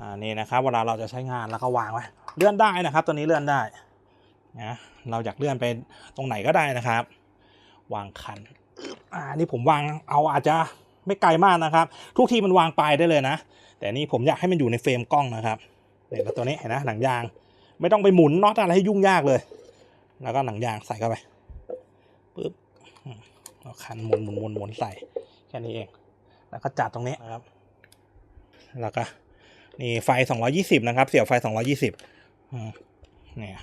อ่านี่นะครับเวลาเราจะใช้งานแล้วก็วางไว้เลื่อนได้นะครับ ตัวนี้เลื่อนได้นะเราอยากเลื่อนไปตรงไหนก็ได้นะครับ วางคันอ่านี่ผมวางเอาอาจจะไม่ไกลมากนะครับ ทุกทีมันวางปลายได้เลยนะ แต่นี่ผมอยากให้มันอยู่ในเฟรมกล้องนะครับเนี่ยวตัวนี้เห็นนะหนังยาง ไม่ต้องไปหมุนน็อตอะไรให้ยุ่งยากเลย แล้วก็หนังยางใส่เข้าไปปึ๊บเอาคันหมุนหมุนหมุนหมุนใส่แค่นี้เอง แล้วก็จัดตรงนี้นะครับ แล้วก็ นี่ไฟ 220 นะครับ เสียบไฟ 220อืมเนี่ย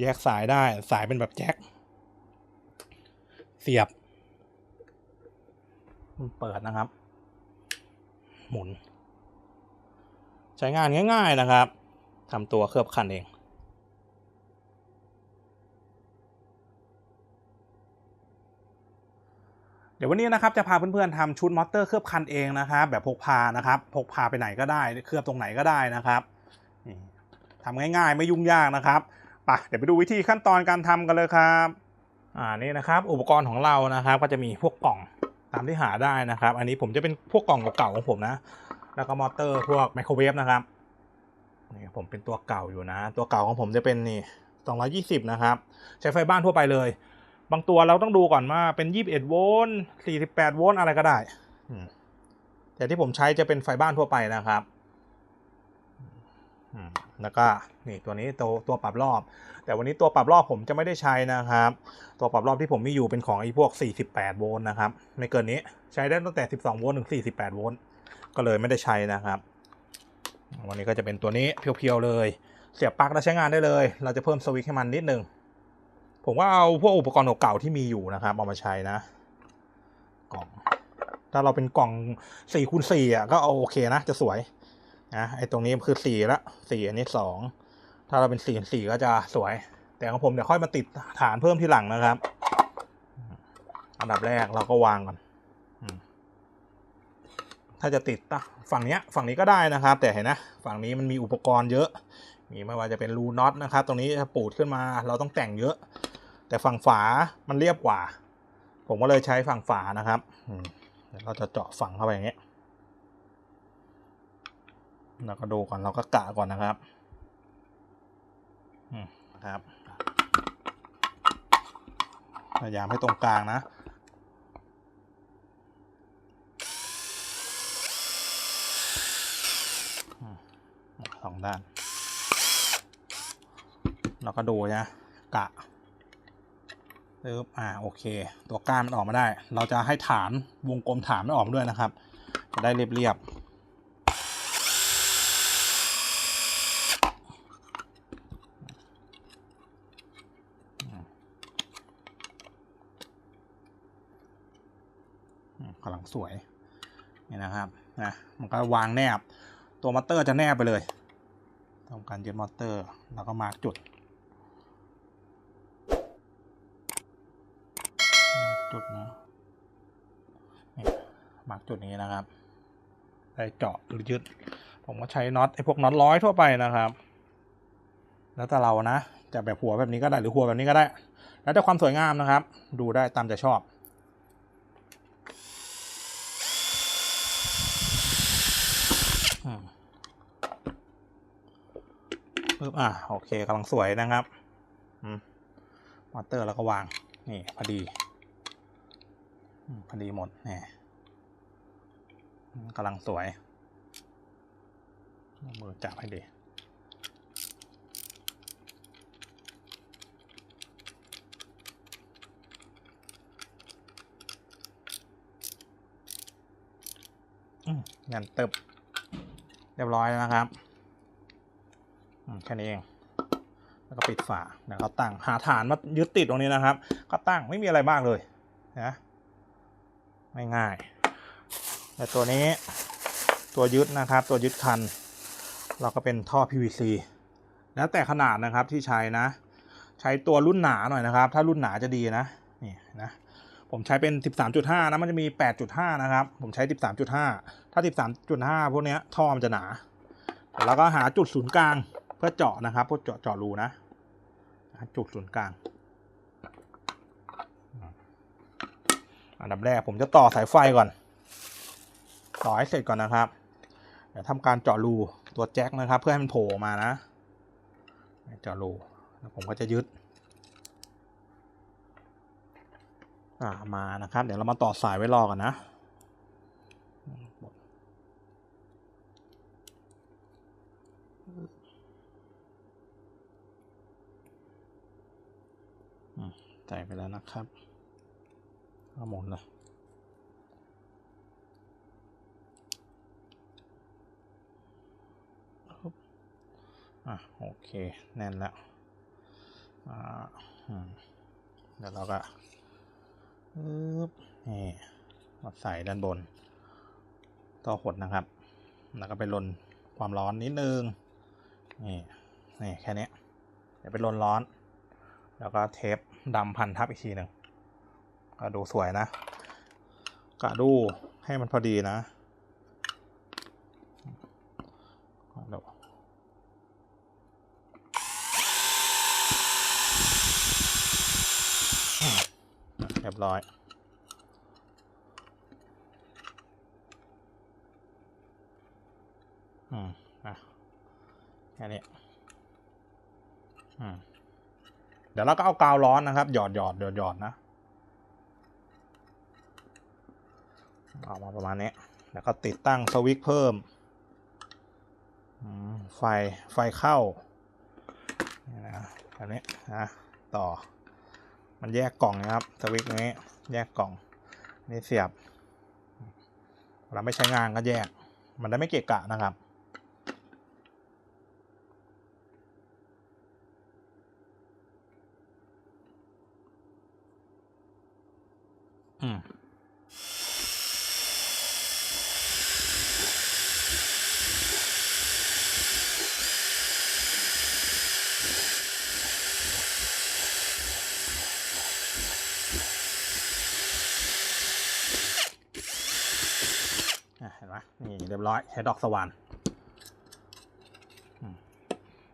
แยกสายได้สายเป็นแบบแจ็ค เสียบ เปิดนะครับ หมุน ใช้งานง่าย ๆนะครับทำตัวเคลือบคันเอง เดี๋ยววันนี้นะครับจะพาเพื่อนๆทำชุดมอเตอร์เคลือบคันเองนะครับแบบพกพานะครับพกพาไปไหนก็ได้เคลือบตรงไหนก็ได้นะครับนี่ทำง่ายๆไม่ยุ่งยากนะครับไปเดี๋ยวไปดูวิธีขั้นตอนการทำกันเลยครับอ่านี่นะครับ อุปกรณ์ของเรานะครับ ก็จะมีพวกกล่องตามที่หาได้นะครับ อันนี้ผมจะเป็นพวกกล่องเก่าๆของผมนะ แล้วก็มอเตอร์พวกไมโครเวฟนะครับนี่ผมเป็นตัวเก่าอยู่นะ ตัวเก่าของผมจะเป็นนี่220 นะครับ ใช้ไฟบ้านทั่วไปเลย บางตัวเราต้องดูก่อนว่าเป็น 21 โวลต์ 48 โวลต์อะไรก็ได้ แต่ที่ผมใช้จะเป็นไฟบ้านทั่วไปนะครับ แล้วก็นี่ตัวนี้ตัวตัวปรับรอบ แต่วันนี้ตัวปรับรอบผมจะไม่ได้ใช้นะครับ ตัวปรับรอบที่ผมมีอยู่เป็นของไอ้พวก 48 โวลต์นะครับ ไม่เกินนี้ใช้ได้ตั้งแต่ 12 โวลต์ถึง 48 โวลต์ ก็เลยไม่ได้ใช้นะครับ วันนี้ก็จะเป็นตัวนี้เพียวๆเลย เสียบปลั๊กแล้วใช้งานได้เลย เราจะเพิ่มสวิตช์ให้มันนิดนึง ผมก็เอาพวกอุปกรณ์เก่าๆที่มีอยู่นะครับเอามาใช้นะกล่องถ้าเราเป็นกล่อง4คูณ4อะก็เอาโอเคนะจะสวยนะไอ้ตรงนี้คือ4ละ4อันนี้2ถ้าเราเป็น4 4ก็จะสวย แต่ของผมเดี๋ยวค่อยมาติดฐานเพิ่มที่หลังนะครับ อันดับแรกเราก็วางก่อนถ้าจะติดฝั่งนี้ฝั่งนี้ก็ได้นะครับ แต่เห็นนะฝั่งนี้มันมีอุปกรณ์เยอะมีไม่ว่าจะเป็นรูน็อตนะครับ ตรงนี้ปูดขึ้นมาเราต้องแต่งเยอะ แต่ฝั่งฝามันเรียบกว่า ผมก็เลยใช้ฝั่งฝานะครับเดี๋ยวเราจะเจาะฝั่งเข้าไปอย่างเงี้ยเราก็ดูก่อนเราก็กะก่อนนะครับอืมนะครับพยายามให้ตรงกลางนะสองด้าน เราก็ดูนะกะ ปึ๊บอ่าโอเค ตัวก้านมันออกมาได้ เราจะให้ฐานวงกลมฐานมันออกด้วยนะครับ จะได้เรียบๆกำลังสวยนี่นะครับนะมันก็วางแนบ ตัวมอเตอร์จะแนบไปเลยทำการยึดมอเตอร์ แล้วก็มาร์กจุด มาร์ก จุดนะนี่มาร์กจุดนี้นะครับได้เจาะหรือยึด ผมก็ใช้น็อตไอ้พวกน็อตร้อยทั่วไปนะครับ แล้วแต่เรานะจะแบบหัวแบบนี้ก็ได้หรือหัวแบบนี้ก็ได้ แล้วแต่ความสวยงามนะครับ ดูได้ตามใจชอบอืมปึ๊บอะโอเคกำลังสวยนะครับอืมมอเตอร์แล้วก็วาง นี่พอดี พอดีหมดนี่กำลังสวยมือจับให้ดีงันเติบเรียบร้อยแล้วนะครับแค่นี้เองแล้วก็ปิดฝาแล้วก็ตั้งหาฐานมายึดติดตรงนี้นะครับ ก็ตั้งไม่มีอะไรมากเลยนะ ง่ายๆแต่ตัวนี้ตัวยึดนะครับ ตัวยึดคัน เราก็เป็นท่อ PVC แล้วแต่ขนาดนะครับที่ใช้นะ ใช้ตัวรุ่นหนาหน่อยนะครับ ถ้ารุ่นหนาจะดีนะนี่นะผมใช้เป็น 13.5 นะ มันจะมี 8.5 นะครับ ผมใช้ 13.5 ถ้า 13.5 พวกเนี้ยท่อมันจะหนา แล้วก็หาจุดศูนย์กลางเพื่อเจาะนะครับเพื่อเจาะเจาะรูนะ จุดศูนย์กลาง อันดับแรกผมจะต่อสายไฟก่อน ต่อให้เสร็จก่อนนะครับเดี๋ยวทำการเจาะรูตัวแจ็คนะครับ เพื่อให้มันโผล่ออกมานะ เจาะรูแล้วผมก็จะยึดามานะครับ เดี๋ยวเรามาต่อสายไว้รอกันนะ ใส่ไปแล้วนะครับ เอาหมดเลยปึ๊บอะโอเค แน่นแล้วอ่าเดี๋ยวเราก็ปึ๊บนี่มาใส่ด้านบน ต่อขดนะครับ แล้วก็ไปลนความร้อนนิดนึง นี่ นี่แค่นี้ เดี๋ยวไปลนร้อน แล้วก็เทปดำพันทับอีกทีหนึ่ง ก็ดูสวยนะกะดูให้มันพอดีนะดูเรียบร้อย อืม อะแค่นี้ อืม เดี๋ยวเราก็เอากาวร้อนนะครับ หยอดหยอดหยอดหยอดนะ ออกมาประมาณนี้ แล้วก็ติดตั้งสวิตช์เพิ่ม ไฟ ไฟเข้าแบบนี้นะต่อ มันแยกกล่องนะครับ สวิตช์นี้ แยกกล่อง นี่เสียบ เราไม่ใช้งานก็แยก มันได้ไม่เกะกะนะครับอืม อะเห็นไหมนี่เร้อยใช้ดอกสว่าน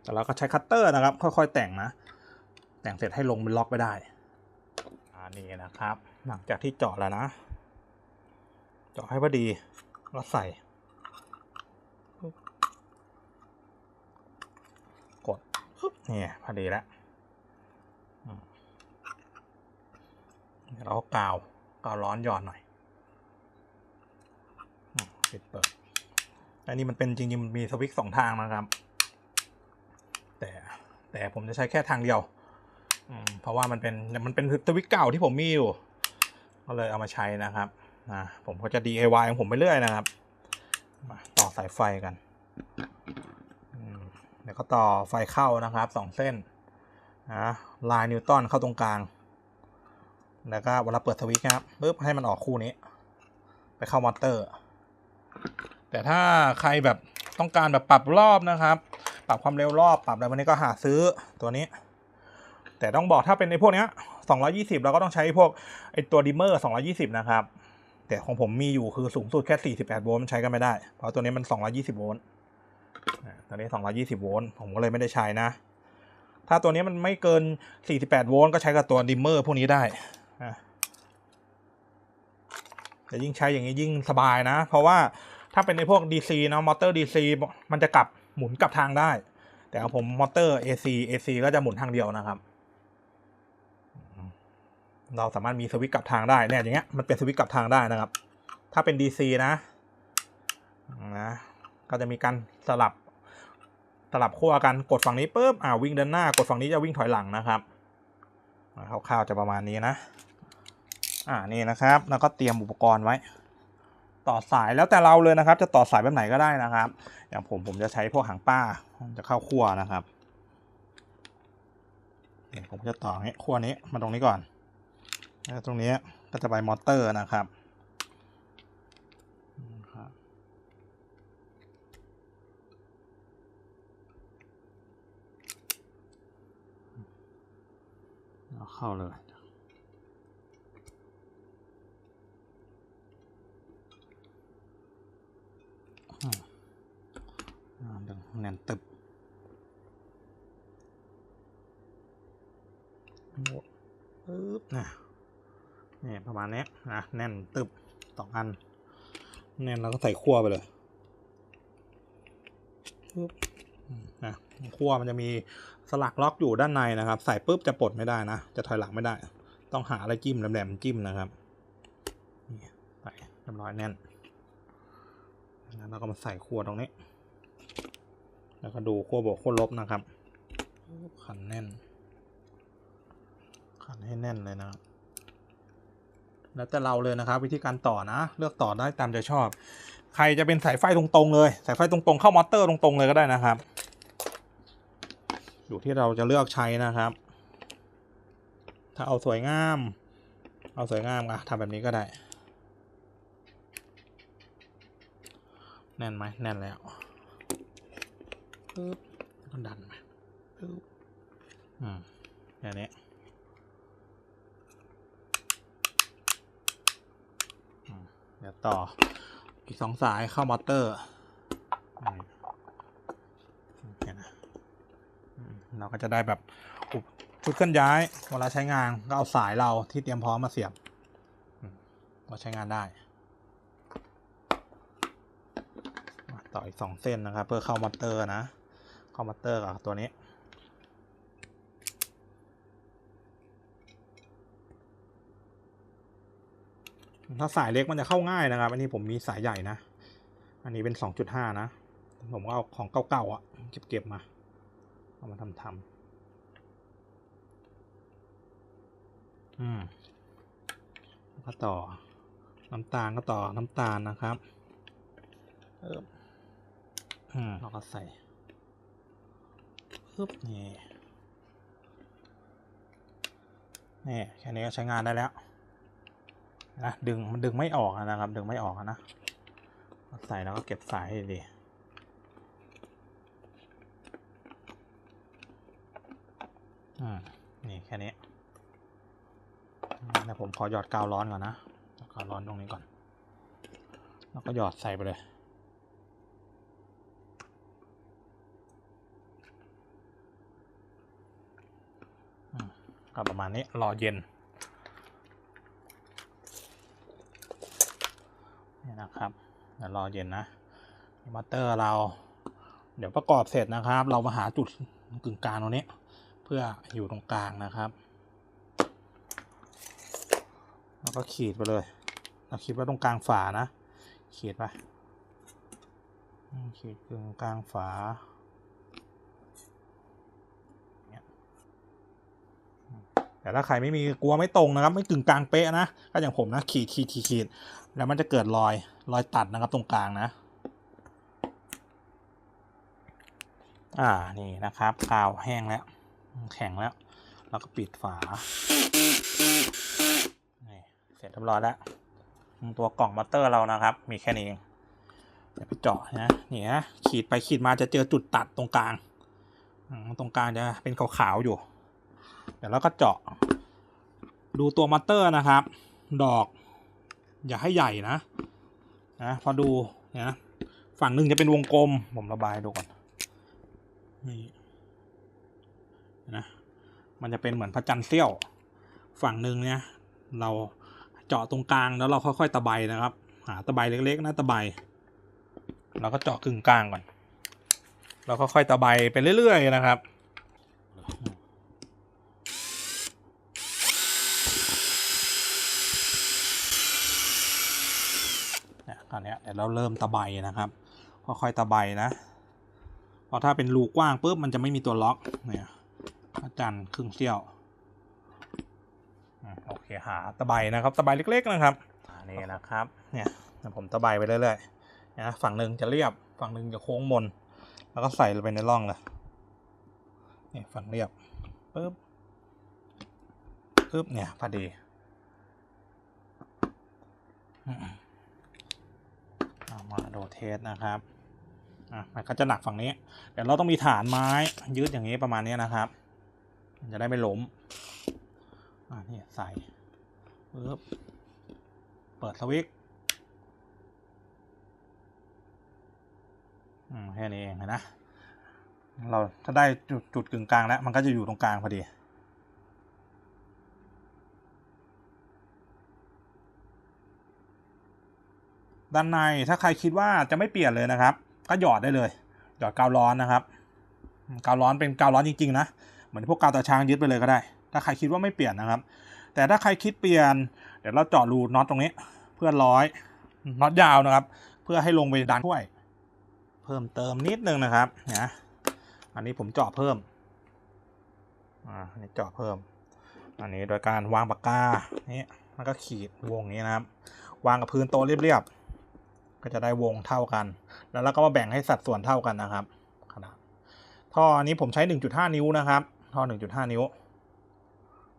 แต่เราก็ใช้คัตเตอร์นะครับ ค่อยๆแต่งนะ แต่งเสร็จให้ลงเป็นล็อกไปได้อันนี้นะครับ หลังจากที่เจาะแล้วนะเจาะให้พอดีแล้วใส่ กดนี่พอดีแล้วเรากาวกาวร้อนหย่อนหน่อยปิดเปิด อันนี้มันเป็นจริงๆมันมีสวิตช์สองทางนะครับ แต่แต่ผมจะใช้แค่ทางเดียวเพราะว่ามันเป็นมันเป็นสวิตช์เก่าที่ผมมีอยู่ ก็เลยเอามาใช้นะครับนะผมก็จะ DIY ของผมไปเรื่อยนะครับมาต่อสายไฟกันอืมเดี๋ยวก็ต่อไฟเข้านะครับสองเส้นนะลายนิวตันเข้าตรงกลาง แล้วก็เวลาเปิดสวิตช์นะครับปึ๊บให้มันออกคู่นี้ ไปเข้ามอเตอร์ แต่ถ้าใครแบบต้องการแบบปรับรอบนะครับ ปรับความเร็วรอบปรับอะไรวันนี้ก็หาซื้อตัวนี้ แต่ต้องบอกถ้าเป็นในพวกเนี้ย220 เราก็ต้องใช้พวกไอตัวดิมเมอร์ 220 นะครับ แต่ของผมมีอยู่คือสูงสุดแค่ 48 โวลต์มันใช้กันไม่ได้ เพราะตัวนี้มัน 220 โวลต์ตัวนี้ 220 โวลต์ผมก็เลยไม่ได้ใช้นะ ถ้าตัวนี้มันไม่เกิน 48 โวลต์ก็ใช้กับตัวดิมเมอร์พวกนี้ได้อะแต่ยิ่งใช้อย่างนี้ยิ่งสบายนะ เพราะว่า ถ้าเป็นในพวก DC นะมอเตอร์ DC มันจะกลับหมุนกลับทางได้ แต่ของผมมอเตอร์ AC AC ก็จะหมุนทางเดียวนะครับ เราสามารถมีสวิตช์กลับทางได้เนี่ยอย่างเงี้ยมันเป็นสวิตช์กลับทางได้นะครับ ถ้าเป็น DC นะนะก็จะมีการสลับสลับขั้วกันกดฝั่งนี้ปุ๊บอ่าวิ่งเดินหน้ากดฝั่งนี้จะวิ่งถอยหลังนะครับอ่าคร่าวๆจะประมาณนี้นะ อ่านี่นะครับ แล้วก็เตรียมอุปกรณ์ไว้ ต่อสายแล้วแต่เราเลยนะครับ จะต่อสายแบบไหนก็ได้นะครับ อย่างผมผมจะใช้พวกหางป้าจะเข้าขั้วนะครับผมจะต่ออย่างนี้ยขั้วนี้มาตรงนี้ก่อนแล้วตรงนี้ก็จะไปมอเตอร์นะครับเอาเข้าเลยอืมอ่า ดึงแน่นตึบปึ๊บนะนี่ประมาณนี้นะแน่นตึบสองอัน แน่นแล้วก็ใส่ขั้วไปเลยปึ๊บนะขั้วมันจะมีสลักล็อกอยู่ด้านในนะครับ ใส่ปุ๊บจะปลดไม่ได้นะ จะถอยหลังไม่ได้ ต้องหาอะไรจิ้มแหลมๆจิ้มนะครับนี่ใส่เรียบร้อยแน่น แล้วเราก็มาใส่ขั้วตรงนี้ แล้วก็ดูขั้วบวกขั้วลบนะครับขันแน่น ขันให้แน่นเลยนะครับแล้วแต่เราเลยนะครับ วิธีการต่อนะ เลือกต่อได้ตามใจชอบ ใครจะเป็นสายไฟตรงๆเลย สายไฟตรงๆเข้ามอเตอร์ตรงๆเลยก็ได้นะครับ อยู่ที่เราจะเลือกใช้นะครับ ถ้าเอาสวยงาม เอาสวยงามอะทำแบบนี้ก็ได้ แน่นไหมแน่นแล้วปึ๊บก็ดันไปปึ๊บอืมอย่างนี้เดี๋ยวต่ออีกสองสายเข้ามอเตอร์อืมโอเคนะเราก็จะได้แบบอุปชุดเคลื่อนย้าย เวลาใช้งานก็เอาสายเราที่เตรียมพร้อมมาเสียบอืมาใช้งานได้มาต่ ออีกสองเส้นนะครับ เพื่อเข้ามอเตอร์นะ เข้ามอเตอร์กับตัวนี้ ถ้าสายเล็กมันจะเข้าง่ายนะครับ อันนี้ผมมีสายใหญ่นะ อันนี้เป็นสองจุดห้านะ ผมก็เอาของเก่าๆอะเก็บๆมา เอามาทำทำอืมก็ต่อน้ำตาลก็ต่อน้ำตาลนะครับเออ เราก็ใส่ปึ๊บนี่นี่แค่นี้ก็ใช้งานได้แล้วนะดึงมันดึงไม่ออกนะครับ ดึงไม่ออกอะนะใส่แล้วก็เก็บสายให้ดีอืมนี่แค่นี้นะผมขอหยอดกาวร้อนก่อนนะกาวร้อนตรงนี้ก่อน แล้วก็หยอดใส่ไปเลยอืม ก็ประมาณนี้รอเย็นนี่นะครับเดี๋ยวรอเย็นนะมอเตอร์เรา เดี๋ยวประกอบเสร็จนะครับ เรามาหาจุดกึ่งกลางตรงนี้ เพื่ออยู่ตรงกลางนะครับ แล้วก็ขีดไปเลย เราขีดไว้ตรงกลางฝานะ ขีดไปขีดกึ่งกลางฝาเนี่ยอืม แต่ถ้าใครไม่มีกลัวไม่ตรงนะครับ ไม่กึ่งกลางเป๊ะนะก็อย่างผมนะขีดขีดขีดขีดแล้วมันจะเกิดรอยรอยตัดนะครับตรงกลางนะ อ่านี่นะครับกาวแห้งแล้ว แข็งแล้ว แล้วก็ปิดฝาเสร็จเรียบร้อยแล้วตัวกล่องมอเตอร์เรานะครับ มีแค่นี้เองเดี๋ยวไปเจาะนะนี่นะขีดไปขีดมาจะเจอจุดตัดตรงกลางตรงกลางจะเป็นขาวๆอยู่ เดี๋ยวเราก็เจาะ ดูตัวมอเตอร์นะครับ ดอก อย่าให้ใหญ่นะนะพอดูเนี่ยนะฝั่งหนึ่งจะเป็นวงกลม ผมระบายดูก่อนนี่นะมันจะเป็นเหมือนพระจันทร์เสี้ยว ฝั่งหนึ่งเนี่ย เราเจาะตรงกลางแล้วเราค่อยๆตะไบนะครับ หาตะไบเล็กๆนะตะไบเราก็เจาะกึ่งกลางก่อน เราก็ค่อยตะไบไปเรื่อยๆนะครับ เนี่ยตอนเนี้ยเดี๋ยวเราเริ่มตะไบนะครับค่อยๆตะไบนะเพราะถ้าเป็นรูกว้างปุ๊บมันจะไม่มีตัวล็อกเนี่ยพระจันทร์ครึ่งเสี้ยวอืมโอเคหาตะไบนะครับตะไบเล็ก ๆนะครับอ่านี่นะครับเนี่ยเดี๋ยวผมตะไบไปเรื่อยๆนะฝั่งหนึ่งจะเรียบฝั่งหนึ่งจะโค้งมน แล้วก็ใส่ลงไปในร่องเลยนี่ฝั่งเรียบปุ๊บปุ๊บเนี่ยพอดี อืมเอามาดูเทสนะครับอะมันก็จะหนักฝั่งนี้ เดี๋ยวเราต้องมีฐานไม้ยืดอย่างนี้ประมาณนี้นะครับ จะได้ไม่ล้มอะนี่ใส่ปึ๊บเปิดสวิตช์อืมแค่นี้เองนะ เราถ้าได้จุดจุดกึ่งกลางแล้ว มันก็จะอยู่ตรงกลางพอดี ด้านในถ้าใครคิดว่าจะไม่เปลี่ยนเลยนะครับ ก็หยอดได้เลย หยอดกาวร้อนนะครับกาวร้อนเป็นกาวร้อนจริงๆนะเหมือนพวกกาวตาช้างยึดไปเลยก็ได้ ถ้าใครคิดว่าไม่เปลี่ยนนะครับ แต่ถ้าใครคิดเปลี่ยน เดี๋ยวเราเจาะรูน็อตตรงนี้เพื่อร้อยน็อตยาวนะครับ เพื่อให้ลงไปดันถ้วย เพิ่มเติมนิดนึงนะครับนะอันนี้ผมเจาะเพิ่มอ่านี่เจาะเพิ่ม อันนี้โดยการวางปากกานี่แล้วก็ขีดวงนี้นะครับ วางกับพื้นโต๊ะเรียบๆ ก็จะได้วงเท่ากัน แล้วเราก็มาแบ่งให้สัดส่วนเท่ากันนะครับขนาดท่ออันนี้ผมใช้ 1.5 นิ้วนะครับท่อ 1.5 นิ้ว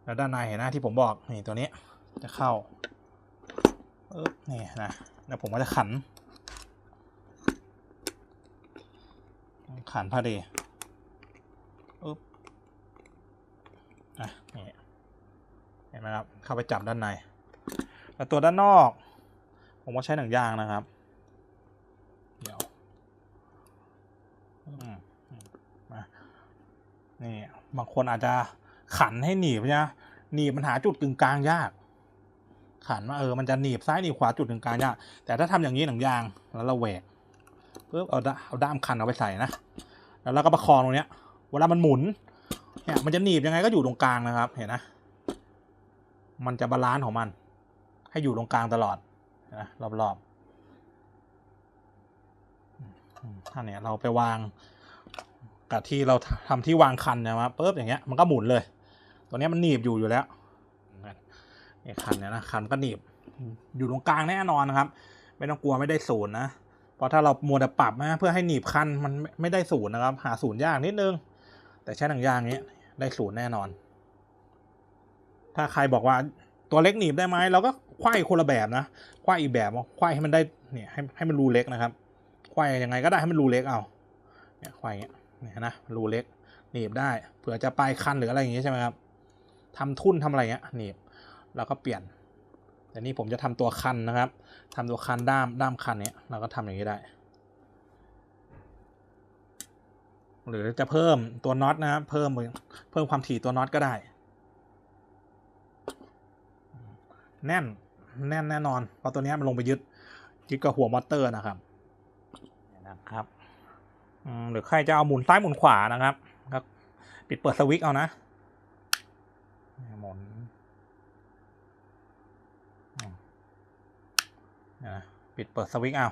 แล้วด้านในเห็นหน้าที่ผมบอกนี่ตัวนี้จะเข้าเออนี่นะแล้วผมก็จะขัน ขันพอดีอึ๊บอะนี่เห็นไหมครับเข้าไปจับด้านใน แล้วตัวด้านนอก ผมก็ใช้หนังยางนะครับ เดี๋ยวอืมอืมมา นี่บางคนอาจจะขันให้หนีบใช่ไหนีบมันหาจุดกึ่งกลางยาก ขันว่าเออมันจะหนีบซ้ายหนีบขวาจุดกึ่งกลางยาก แต่ถ้าทำอย่างนี้หนังยางแล้วเราแหวกปุ๊บเอาด้าเอาด้ามคันเอาไปใส่นะแล้วเราก็ประคองตรงเนี้ย เวลามันหมุนเนี่ยมันจะหนีบยังไงก็อยู่ตรงกลางนะครับ เห็นนะ มันจะบาลานซ์ของมัน ให้อยู่ตรงกลางตลอดนะรอบๆถ้าเนี่ยเราไปวาง กับที่เราทำที่วางคันนะครับปุ๊บอย่างเงี้ยมันก็หมุนเลย ตัวนี้มันหนีบอยู่อยู่แล้วนี่คันเนี่ยนะคันก็หนีบ อยู่ตรงกลางแน่นอนนะครับ ไม่ต้องกลัวไม่ได้ศูนย์นะเพราะถ้าเรามัวแต่ปรับนะเพื่อให้หนีบคันมันไม่ได้ศูนย์นะครับ หาศูนย์ยากนิดนึง แต่ใช้หนังยางนี้ได้ศูนย์แน่นอน ถ้าใครบอกว่าตัวเล็กหนีบได้ไหมเราก็ควายคนละแบบนะควายอีกแบบควายให้มันได้เนี่ยให้ให้มันรูเล็กนะครับควายยังไงก็ได้ให้มันรูเล็กเอาเนี่ยควายอย่างเงี้ย เนี่ยนะรูเล็กหนีบได้เผื่อจะปลายคันหรืออะไรอย่างเงี้ยใช่ไหมครับทำทุ่นทำอะไรเงี้ยหนีบแล้วก็เปลี่ยน แต่นี่ผมจะทำตัวคันนะครับทำตัวคันด้ามด้ามคันเนี้ยเราก็ทำอย่างนี้ได้ หรือจะเพิ่มตัวน็อตนะครับเพิ่มเพิ่มความถี่ตัวน็อตก็ได้ แน่นแน่นแน่นอนเพราะตัวเนี้ยมันลงไปยึดยึดกับหัวมอเตอร์นะครับนะครับ หรือใครจะเอาหมุนซ้ายหมุนขวานะครับก็ปิดเปิดสวิตช์เอานะหมุนปิดเปิดสวิตช์เอา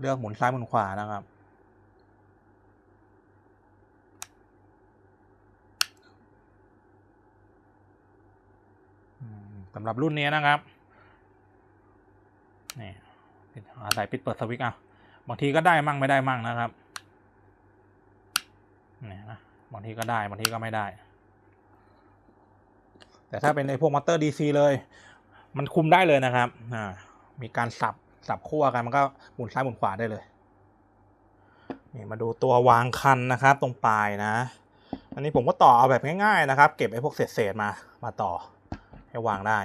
เลือกหมุนซ้ายหมุนขวานะครับ สำหรับรุ่นนี้นะครับ นี่ปิดอาศัยปิดเปิดสวิตช์เอา บางทีก็ได้มั่งไม่ได้มั่งนะครับ นี่นะบางทีก็ได้บางทีก็ไม่ได้ แต่ถ้าเป็นในพวกมอเตอร์ดีซีเลย มันคุมได้เลยนะครับอ่ามีการสับสับขั้วกันมันก็หมุนซ้ายหมุนขวาได้เลยนี่มาดูตัววางคันนะครับ ตรงปลายนะ อันนี้ผมก็ต่อเอาแบบง่าย ๆ นะครับ เก็บไอ้พวกเศษๆมามาต่อให้วางได้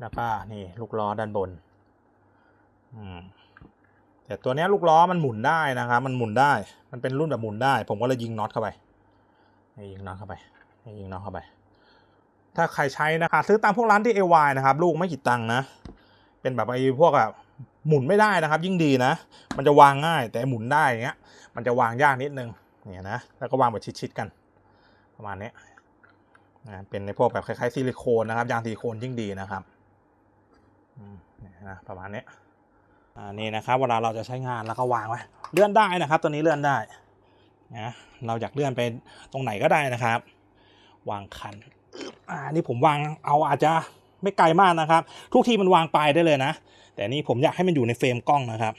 แล้วก็นี่ลูกล้อด้านบน อืม แต่ตัวนี้ลูกล้อมันหมุนได้นะครับ มันหมุนได้ มันเป็นรุ่นแบบหมุนได้ ผมก็เลยยิงน็อตเข้าไปยิงน็อตเข้าไปยิงน็อตเข้าไป ถ้าใครใช้นะครับซื้อตามพวกร้านที่ AY นะครับ ลูกไม่กี่ตังค์นะ เป็นแบบไอ้พวกอะหมุนไม่ได้นะครับ ยิ่งดีนะ มันจะวางง่าย แต่หมุนได้อย่างเงี้ย มันจะวางยากนิดนึงเนี่ยนะ แล้วก็วางแบบชิดๆกัน ประมาณนี้นะเป็นในพวกแบบคล้ายๆซิลิโคนนะครับ ยางซิลิโคนยิ่งดีนะครับนะประมาณนี้ อ่านี่นะครับเวลาเราจะใช้งานแล้วก็วางไว้เลื่อนได้นะครับ ตัวนี้เลื่อนได้นะเราอยากเลื่อนไปตรงไหนก็ได้นะครับ วางคันอ่านี่ผมวางเอาอาจจะไม่ไกลมากนะครับ ทุกทีมันวางปลายได้เลยนะ แต่นี่ผมอยากให้มันอยู่ในเฟรมกล้องนะครับ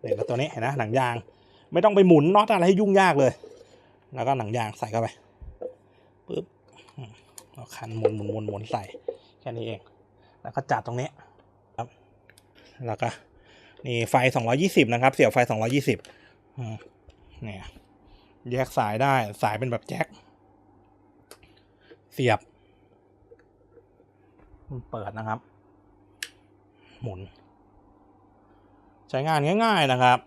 เนี่ยวตัวนี้เห็นนะหนังยาง ไม่ต้องไปหมุนน็อตอะไรให้ยุ่งยากเลย แล้วก็หนังยางใส่เข้าไปปึ๊บเอาคันหมุนหมุนหมุนหมุนใส่แค่นี้เอง แล้วก็จัดตรงนี้ครับ แล้วก็ นี่ไฟ 220 นะครับ เสียบไฟ 220อืมเนี่ยแยกสายได้สายเป็นแบบแจ็ค เสียบ เปิดนะครับ หมุน ใช้งานง่าย ๆนะครับ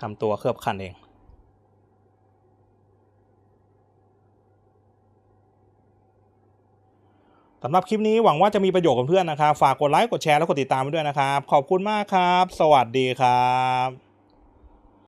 ทำตัวเคลือบคันเอง สำหรับคลิปนี้หวังว่าจะมีประโยชน์กับเพื่อนนะครับ ฝากกดไลค์ กดแชร์ และกดติดตามไปด้วยนะครับ ขอบคุณมากครับ สวัสดีครับ